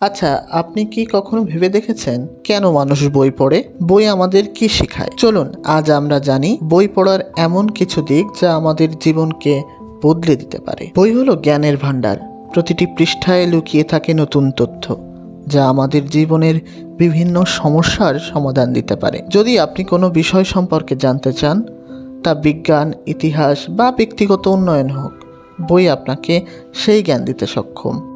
আচ্ছা আপনি কি কখনো ভেবে দেখেছেন কেন মানুষ বই পড়ে? বই আমাদের কি শেখায়? চলুন, আজ আমরা জানি বই পড়ার এমন কিছু দিক যা আমাদের জীবনকে বদলে দিতে পারে। বই হলো জ্ঞানের ভাণ্ডার। প্রতিটি পৃষ্ঠায় লুকিয়ে থাকে নতুন তথ্য, যা আমাদের জীবনের বিভিন্ন সমস্যার সমাধান দিতে পারে। যদি আপনি কোনো বিষয় সম্পর্কে জানতে চান, তা বিজ্ঞান, ইতিহাস বা ব্যক্তিগত উন্নয়ন হোক, বই আপনাকে সেই জ্ঞান দিতে সক্ষম।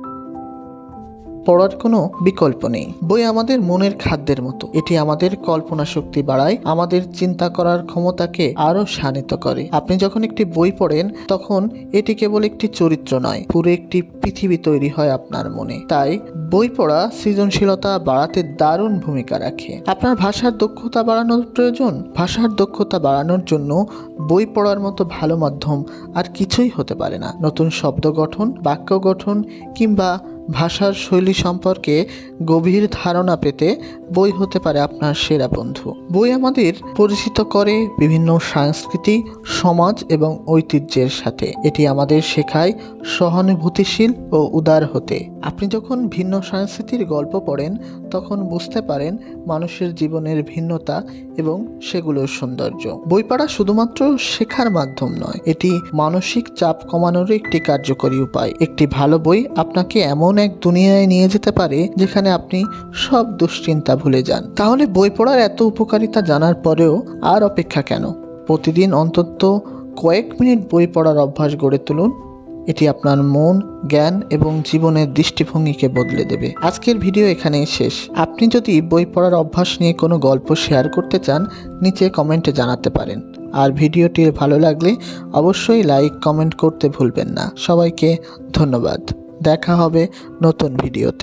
পড়ার কোনো বিকল্প নেই। বই আমাদের মনের খাদ্যের মতো। এটি আমাদের কল্পনা শক্তি বাড়ায়, আমাদের চিন্তা করার ক্ষমতাকে আরও শানিত করে। আপনি যখন একটি বই পড়েন, তখন এটি কেবল একটি চরিত্র নয়, পুরো একটি পৃথিবী তৈরি হয় আপনার মনে। তাই বই পড়া সৃজনশীলতা বাড়াতে দারুণ ভূমিকা রাখে। আপনার ভাষার দক্ষতা বাড়ানোর প্রয়োজন। ভাষার দক্ষতা বাড়ানোর জন্য বই পড়ার মতো ভালো মাধ্যম আর কিছুই হতে পারে না। নতুন শব্দ গঠন, বাক্য গঠন কিংবা ভাষার শৈলী সম্পর্কে গভীর ধারণা পেতে বই হতে পারে আপনার সেরা বন্ধু। বই আমাদের পরিচিত করে বিভিন্ন সংস্কৃতি, সমাজ এবং ঐতিহ্যের সাথে। এটি আমাদের শেখায় সহানুভূতিশীল ও উদার হতে। আপনি যখন ভিন্ন সংস্কৃতির গল্প পড়েন, তখন বুঝতে পারেন মানুষের জীবনের ভিন্নতা এবং সেগুলোর সৌন্দর্য। বই পড়া শুধুমাত্র শেখার মাধ্যম নয়, এটি মানসিক চাপ কমানোর একটি কার্যকরী উপায়। একটি ভালো বই আপনাকে এমন এক দুনিয়ায় নিয়ে যেতে পারে যেখানে আপনি সব দুশ্চিন্তা ভুলে যান। তাহলে বই পড়ার এত উপকারিতা জানার পরেও আর অপেক্ষা কেন? প্রতিদিন অন্তত কয়েক মিনিট বই পড়ার অভ্যাস গড়ে তুলুন। এটি আপনার মন, জ্ঞান এবং জীবনের দৃষ্টিভঙ্গিকে বদলে দেবে। আজকের ভিডিও এখানেই শেষ। আপনি যদি বই পড়ার অভ্যাস নিয়ে কোনো গল্প শেয়ার করতে চান, নিচে কমেন্টে জানাতে পারেন। আর ভিডিওটি ভালো লাগলে অবশ্যই লাইক, কমেন্ট করতে ভুলবেন না। সবাইকে ধন্যবাদ। দেখা হবে নতুন ভিডিওতে।